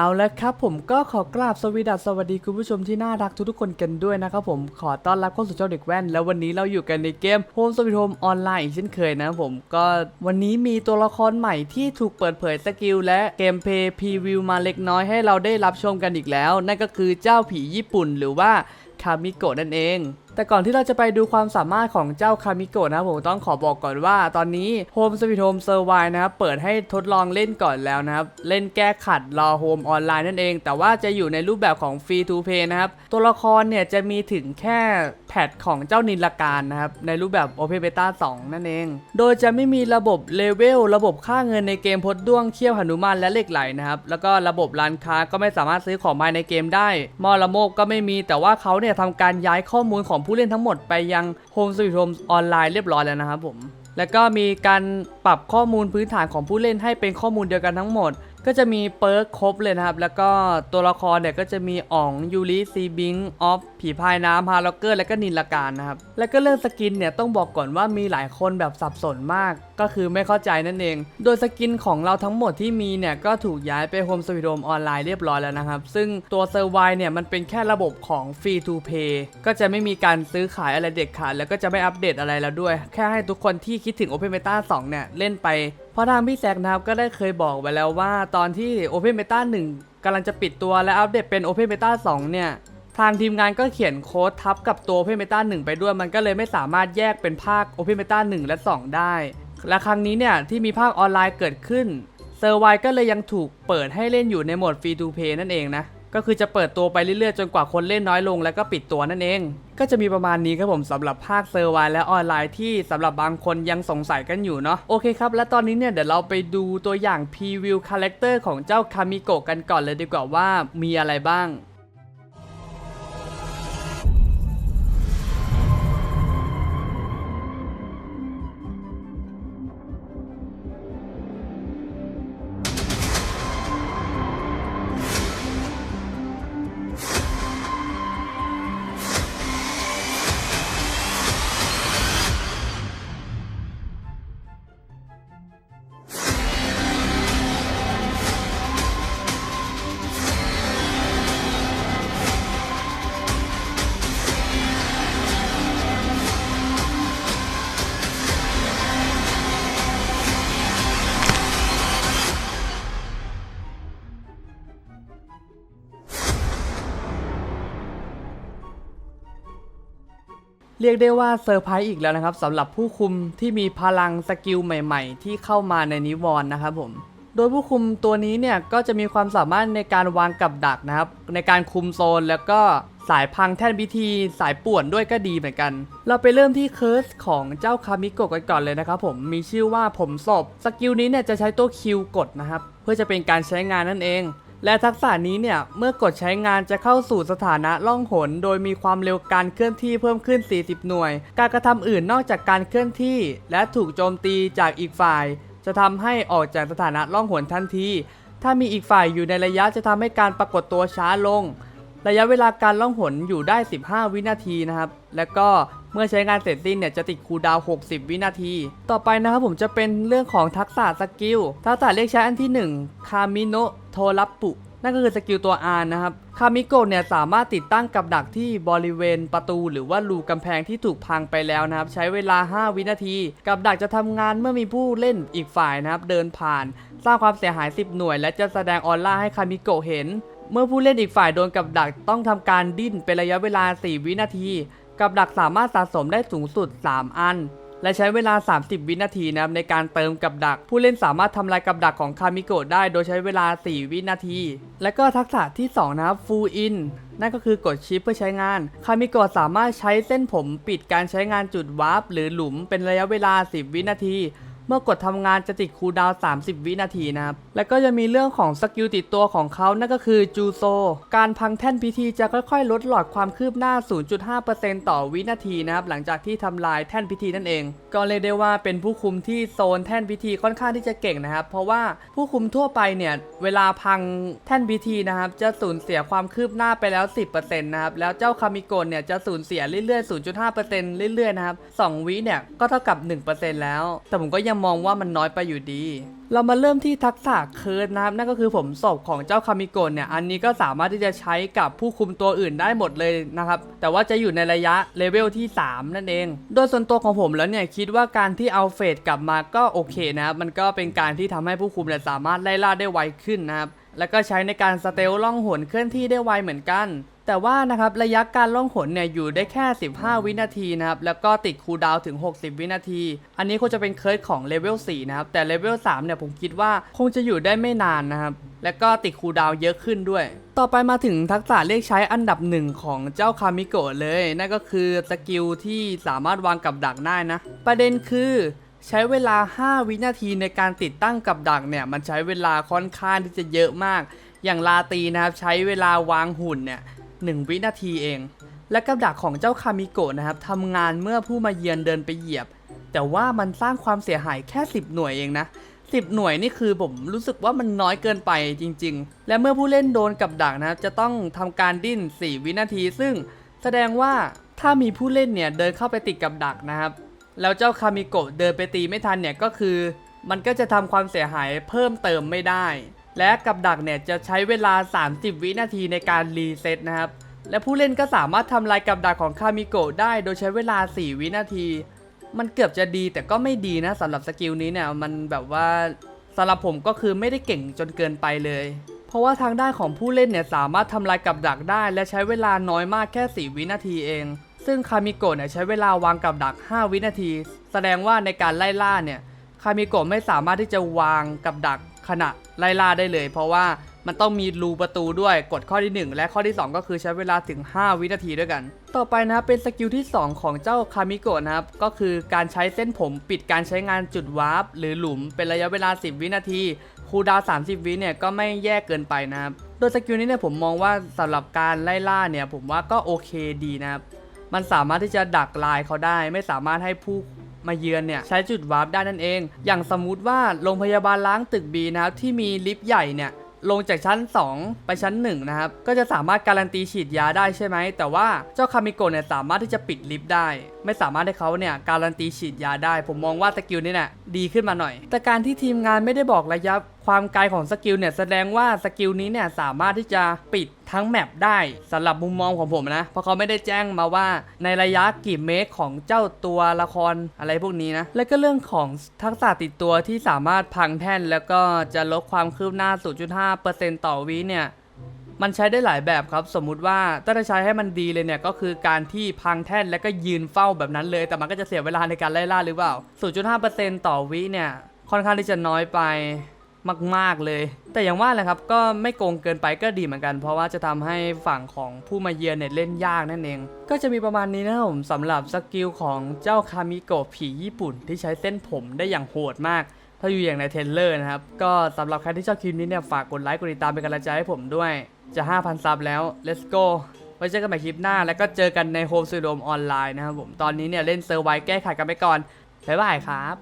เอาละครับผมก็ขอกราบสวีดัสสวัสดีคุณผู้ชมที่น่ารักทุกๆคนกันด้วยนะครับผมขอต้อนรับเข้าสู่เจ้าเด็กแว่น แล้ววันนี้เราอยู่กันในเกม Home Sweet Home ออนไลน์อีกเช่นเคยนะผมก็วันนี้มีตัวละครใหม่ที่ถูกเปิดเผยสกิลและเกมเพย์พรีวิวมาเล็กน้อยให้เราได้รับชมกันอีกแล้ว นั่นก็คือเจ้าผีญี่ปุ่นหรือว่าคามิโกะนั่นเอง แต่ก่อนที่เราจะไปดูความสามารถของเจ้าคามิโกะนะผมต้องขอบอกก่อนว่า ตอนนี้ Home Sweet Home Survive นะครับเปิดให้ทดลองเล่นก่อนแล้วนะครับ เล่นแก้ขัดรอ Home ออนไลน์นั่นเอง แต่ว่าจะอยู่ในรูปแบบของ Free to Play นะครับ ตัวละครเนี่ยจะมีถึงแค่แพทของเจ้านิลการนะครับ ในรูปแบบ Open Beta 2 นั่นเอง โดยจะไม่มีระบบเลเวลระบบค่าเงินในเกมพดด้วงเขี้ยวหนุมานและเหล็กไหลนะครับแล้วก็ระบบร้านค้าก็ไม่สามารถซื้อของภายในเกมได้มอละโมบก็ไม่มีแต่ว่าเขาเนี่ยทำการย้ายข้อมูลของผู้เล่นทั้งหมดไปยัง Home Sweet Home ออนไลน์เรียบร้อยแล้วนะครับผม แล้วก็มีการปรับข้อมูลพื้นฐานของผู้เล่นให้เป็นข้อมูลเดียวกันทั้งหมด ก็จะมีเปิร์กครบเลยนะครับ แล้วก็ตัวละครเนี่ยก็จะมีอ๋องยูริซีบิงออฟผีพายน้ำฮาร์ล็อกเกอร์ และก็นินลการนะครับ แล้วก็เรื่องสกินเนี่ยต้องบอกก่อนว่ามีหลายคนแบบสับสนมาก ก็คือไม่เข้าใจนั่นเอง โดยสกินของเราทั้งหมดที่มีเนี่ยก็ถูกย้ายไปโฮมสวีทโฮมออนไลน์เรียบร้อยแล้วนะครับ ซึ่งตัวเซอร์ไวเนี่ยมันเป็นแค่ระบบของฟรีทูเพย์ก็จะไม่มีการซื้อขายอะไรเด็ดขาดแล้วก็จะไม่อัปเดตอะไรแล้วด้วย แค่ให้ทุกคนที่คิดถึง Open Beta 2เนี่ยเล่นไป ราะทางพี่แซกนะครับก็ได้เคยบอกไว้แล้วว่าตอนที่ Open Beta 1กำลังจะปิดตัวและอัปเดตเป็น Open Beta 2 เนี่ย ทางทีมงานก็เขียนโค้ดทับกับตัว Open Beta 1 ไปด้วย มันก็เลยไม่สามารถแยกเป็นภาค Open Beta 1 และ 2 ได้ และครั้งนี้เนี่ยที่มีภาคออนไลน์เกิดขึ้นเซอร์ไวก็เลยยังถูกเปิดให้เล่นอยู่ในโหมด Free to Play นั่นเองนะ ก็คือจะเปิดตัวไปเรื่อยๆ จนกว่าคนเล่นน้อยลงแล้วก็ปิดตัวนั่นเอง ก็จะมีประมาณนี้ครับผมสำหรับภาคเซอร์ไวและออนไลน์ที่สำหรับบางคนยังสงสัยกันอยู่เนาะโอเคครับ และตอนนี้เนี่ยเดี๋ยวเราไปดูตัวอย่างพรีวิวคาแรคเตอร์ของเจ้าคามิโกะกันก่อนเลยดีกว่าว่ามีอะไรบ้าง เรียกได้ว่าเซอร์ไพรส์อีกแล้วนะครับสำหรับผู้คุมที่มีพลังสกิลใหม่ๆ ที่เข้ามาในนิวรณ์นะครับผม โดยผู้คุมตัวนี้เนี่ยก็จะมีความสามารถในการวางกับดักนะครับ ในการคุมโซนแล้วก็สายพังแท่นพิธีสายป่วนด้วยก็ดีเหมือนกัน เราไปเริ่มที่เคิร์สของเจ้าคามิโกะกันก่อนเลยนะครับผมมีชื่อว่าผมศพสกิลนี้เนี่ยจะใช้ตัวคิวกดนะครับ เพื่อจะเป็นการใช้งานนั่นเอง และทักษะนี้เนี่ยเมื่อกดใช้งานจะเข้าสู่สถานะล่องหน โดยมีความเร็วการเคลื่อนที่เพิ่มขึ้น 40 หน่วย การกระทำอื่นนอกจากการเคลื่อนที่ และถูกโจมตีจากอีกฝ่าย จะทำให้ออกจากสถานะล่องหนทันที ถ้ามีอีกฝ่ายอยู่ในระยะจะทำให้การปรากฏตัวช้าลง ระยะเวลาการล่องหนอยู่ได้ 15 วินาทีนะครับ แล้วก็ เมื่อใช้งานเสร็จสิ้นเนี่ยจะติดคูลดาวน์60 วินาที ต่อไปนะครับผมจะเป็นเรื่องของทักษะสกิล ทักษะเรียกใช้อันที่ 1 คามิโนโทรัปปุ นั่นก็คือสกิลตัว R นะครับ คามิโกะเนี่ยสามารถติดตั้งกับดักที่บริเวณประตู หรือว่ารูกำแพงที่ถูกพังไปแล้วนะครับ ใช้เวลา 5 วินาที กับดักจะทำงานเมื่อมีผู้เล่นอีกฝ่ายนะครับเดินผ่าน สร้างความเสียหาย 10 หน่วย และจะแสดงออร่าให้คามิโกะเห็น เมื่อผู้เล่นอีกฝ่ายโดนกับดักต้องทำการดิ้นเป็นระยะเวลา 4 วินาที กับดักสามารถสะสมได้สูงสุด 3 อัน และใช้เวลา 30 วินาทีนะครับในการเติมกับดัก ผู้เล่นสามารถทำลายกับดักของคามิโกะได้โดยใช้เวลา 4 วินาที และก็ทักษะที่ 2 นะครับฟูอินนั่นก็คือกดชิปเพื่อใช้งาน คามิโกะสามารถใช้เส้นผมปิดการใช้งานจุดวาร์ปหรือหลุมเป็นระยะเวลา 10 วินาที เมื่อกดทำงานจะติดคูลดาวน์30 วินาทีนะครับ แล้วก็จะมีเรื่องของสกิลติดตัวของเขานั่นก็คือจูโซ การพังแท่นพิธีจะค่อยๆ ลดหลอดความคืบหน้า 0.5%ต่อวินาทีนะครับ หลังจากที่ทำลายแท่นพิธีนั่นเอง ก็เรียได้ว่าเป็นผู้คุมที่โซนแท่นพิธีค่อนข้างที่จะเก่งนะครับ เพราะว่าผู้คุมทั่วไปเนี่ยเวลาพังแท่นพิธีนะครับจะสูญเสียความคืบหน้าไปแล้ว 10%นะครับ แล้วเจ้าคามิโกะเนี่ยจะสูญเสียเรื่อยๆ 0.5%เรื่อยๆนะครับ 2 วิเนี่ยก็เท่ากับ 1%แล้ว แต่ผมก็ยังยังมองว่ามันน้อยไปอยู่ดี เรามาเริ่มที่ทักษะเคิร์ดนะครับ นั่นก็คือผมศพของเจ้าคามิโกะเนี่ย อันนี้ก็สามารถที่จะใช้กับผู้คุมตัวอื่นได้หมดเลยนะครับ แต่ว่าจะอยู่ในระยะเลเวลที่ 3 นั่นเอง โดยส่วนตัวของผมแล้วเนี่ย คิดว่าการที่เอาเฟดกลับมาก็โอเคนะครับ มันก็เป็นการที่ทำให้ผู้คุมเนี่ยสามารถไล่ล่าได้ไวขึ้นนะครับ แล้วก็ใช้ในการสเตลล่องหนเคลื่อนที่ได้ไวเหมือนกัน แต่ว่านะครับระยะการล่องหนเนี่ยอยู่ได้แค่ 15 วินาทีนะครับแล้วก็ติดคูลดาวน์ถึง 60 วินาที อันนี้คงจะเป็นเคิร์ดของเลเวล4นะครับแต่เลเวล3เนี่ยผมคิดว่าคงจะอยู่ได้ไม่นานนะครับแล้วก็ติดคูลดาวน์เยอะขึ้นด้วย ต่อไปมาถึงทักษะเรียกใช้อันดับหนึ่งของเจ้าคามิโกะเลย นั่นก็คือสกิลที่สามารถวางกับดักได้นะ ประเด็นคือใช้เวลา 5 วินาทีในการติดตั้งกับดักเนี่ย มันใช้เวลาค่อนข้างที่จะเยอะมาก อย่างลาตีนะครับ ใช้เวลาวางหุ่นเนี่ย หวินาทีเอง และกับดักของเจ้าคามิโกะนะครับทำงานเมื่อผู้มาเยือนเดินไปเหยียบ แต่ว่ามันสร้างความเสียหายแค่ 10 หน่วยเองนะ10 หน่วยนี่คือผมรู้สึกว่ามันน้อยเกินไปจริง ๆ และเมื่อผู้เล่นโดนกับดักนะครับจะต้องทำการดิ้น 4 วินาที ซึ่งแสดงว่าถ้ามีผู้เล่นเนี่ยเดินเข้าไปติดกับดักนะครับ แล้วเจ้าคามิโกะเดินไปตีไม่ทันเนี่ยก็คือ มันก็จะทำความเสียหายเพิ่มเติมไม่ได้ และกับดักเนี่ยจะใช้เวลา 30 วินาทีในการรีเซ็ตนะครับ และผู้เล่นก็สามารถทำลายกับดักของคามิโกะได้โดยใช้เวลา 4 วินาที มันเกือบจะดีแต่ก็ไม่ดีนะสำหรับสกิลนี้เนี่ยมันแบบว่าสำหรับผมก็คือไม่ได้เก่งจนเกินไปเลย เพราะว่าทางด้านของผู้เล่นเนี่ยสามารถทำลายกับดักได้ และใช้เวลาน้อยมากแค่ 4 วินาทีเอง ซึ่งคามิโกะเนี่ยใช้เวลาวางกับดัก 5 วินาที แสดงว่าในการไล่ล่าเนี่ยคามิโกะไม่สามารถที่จะวางกับดัก ขณะไล่ล่าได้เลย เพราะว่ามันต้องมีรูประตูด้วยกฎข้อที่ 1 และข้อที่ 2 ก็คือใช้เวลาถึง 5 วินาทีด้วยกัน ต่อไปนะครับเป็นสกิลที่ 2 ของเจ้าคามิโกะนะครับ ก็คือการใช้เส้นผมปิดการใช้งานจุดวาร์ปหรือหลุมเป็นระยะเวลา 10 วินาทีคูดาว 30 วิเนี่ยก็ไม่แย่เกินไปนะครับ โดยสกิลนี้เนี่ยผมมองว่าสำหรับการไล่ล่าเนี่ยผมว่าก็โอเคดีนะครับ มันสามารถที่จะดักลายเขาได้ ไม่สามารถให้ผู้ มาเยือนเนี่ยใช้จุดวาร์ปได้นั่นเอง อย่างสมมุติว่าโรงพยาบาลล้างตึกบีนะครับที่มีลิฟต์ใหญ่เนี่ยลงจากชั้น 2 ไปชั้น 1 นะครับ ก็จะสามารถการันตีฉีดยาได้ใช่ไหม แต่ว่าเจ้าคามิโกะเนี่ยสามารถที่จะปิดลิฟต์ได้ ไม่สามารถให้เขาเนี่ยการันตีฉีดยาได้ ผมมองว่าสกิลนี้เนี่ยดีขึ้นมาหน่อย แต่การที่ทีมงานไม่ได้บอกระยะ ความไกลของสกิลเนี่ยแสดงว่าสกิลนี้เนี่ยสามารถที่จะปิดทั้งแมปได้สำหรับมุมมองของผมนะ เพราะเขาไม่ได้แจ้งมาว่าในระยะกี่เมตรของเจ้าตัวละครอะไรพวกนี้นะ และก็เรื่องของทักษะติดตัวที่สามารถพังแท่น แล้วก็จะลดความคืบหน้า 0.5%ต่อวิเนี่ยมันใช้ได้หลายแบบครับ สมมุติว่าถ้าจะใช้ให้มันดีเลยเนี่ยก็คือการที่พังแท่นแล้วก็ยืนเฝ้าแบบนั้นเลย แต่มันก็จะเสียเวลาในการไล่ล่าหรือเปล่า 0.5%ต่อวิเนี่ยค่อนข้างที่จะน้อยไป มาก ๆเลย แต่อย่างว่าแหละครับก็ไม่โกงเกินไปก็ดีเหมือนกัน เพราะว่าจะทำให้ฝั่งของผู้มาเยือนเนี่ยเล่นยากนั่นเอง ก็จะมีประมาณนี้นะครับผมสำหรับสกิลของเจ้าคามิโกะผีญี่ปุ่น ที่ใช้เส้นผมได้อย่างโหดมากถ้าอยู่อย่างในเทรลเลอร์นะครับ ก็สำหรับใครที่ชอบคลิปนี้เนี่ย ฝากกดไลค์ กดติดตามเป็นกำลังใจให้ผมด้วย จะ 5,000 ซับแล้ว let's go ไว้เจอกันใหม่คลิปหน้า แล้วก็เจอกันในโฮมสตูดิโอออนไลน์นะครับผม ตอนนี้เนี่ย เล่นเซอร์ไวแก้ไขกันไปก่อน บ๊ายบายครับ